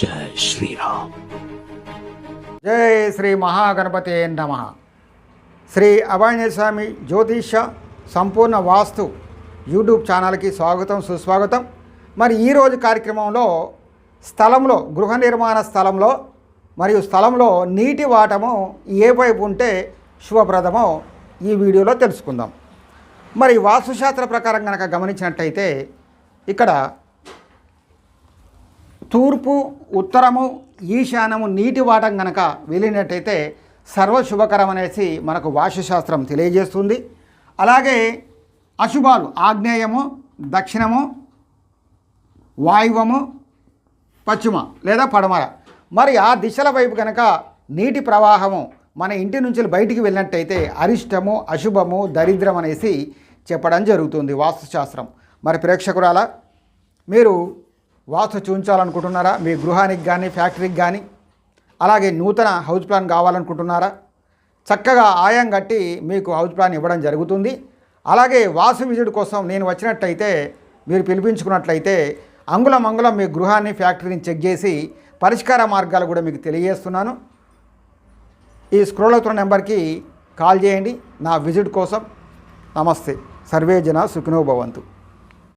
జై శ్రీరామ్. జై శ్రీ మహాగణపతి నమ. శ్రీ అభయస్వామి జ్యోతిష సంపూర్ణ వాస్తు యూట్యూబ్ ఛానల్కి స్వాగతం సుస్వాగతం. మరి ఈరోజు కార్యక్రమంలో స్థలంలో గృహ నిర్మాణ స్థలంలో మరియు స్థలంలో నీటి వాటము ఏ వైపు ఉంటే శుభప్రదమో ఈ వీడియోలో తెలుసుకుందాం. మరి వాస్తుశాస్త్ర ప్రకారం కనుక గమనించినట్టయితే ఇక్కడ తూర్పు ఉత్తరము ఈశాన్యము నీటి వాటం కనుక వెళ్ళినట్టయితే సర్వశుభకరం అనేసి మనకు వాస్తుశాస్త్రం తెలియజేస్తుంది. అలాగే అశుభాలు ఆగ్నేయము దక్షిణము వాయువము పశ్చిమ లేదా పడమర. మరి ఆ దిశల వైపు కనుక నీటి ప్రవాహము మన ఇంటి నుంచి బయటికి వెళ్ళినట్టయితే అరిష్టము అశుభము దరిద్రం అనేసి చెప్పడం జరుగుతుంది వాస్తుశాస్త్రం. మరి ప్రేక్షకురాల మీరు వాస్తు చూపించాలనుకుంటున్నారా? మీ గృహానికి కానీ ఫ్యాక్టరీకి కానీ అలాగే నూతన హౌస్ ప్లాన్ కావాలనుకుంటున్నారా? చక్కగా ఆయం కట్టి మీకు హౌస్ ప్లాన్ ఇవ్వడం జరుగుతుంది. అలాగే వాసు విజిట్ కోసం నేను వచ్చినట్టయితే మీరు పిలిపించుకున్నట్లయితే అంగుళం అంగుళం మీ గృహాన్ని ఫ్యాక్టరీని చెక్ చేసి పరిష్కార మార్గాలు కూడా మీకు తెలియజేస్తున్నాను. ఈ స్క్రోల్ అవుతున్న నెంబర్కి కాల్ చేయండి. నా విజిట్ కోసం నమస్తే. సర్వే జన సుఖినో భవంతు.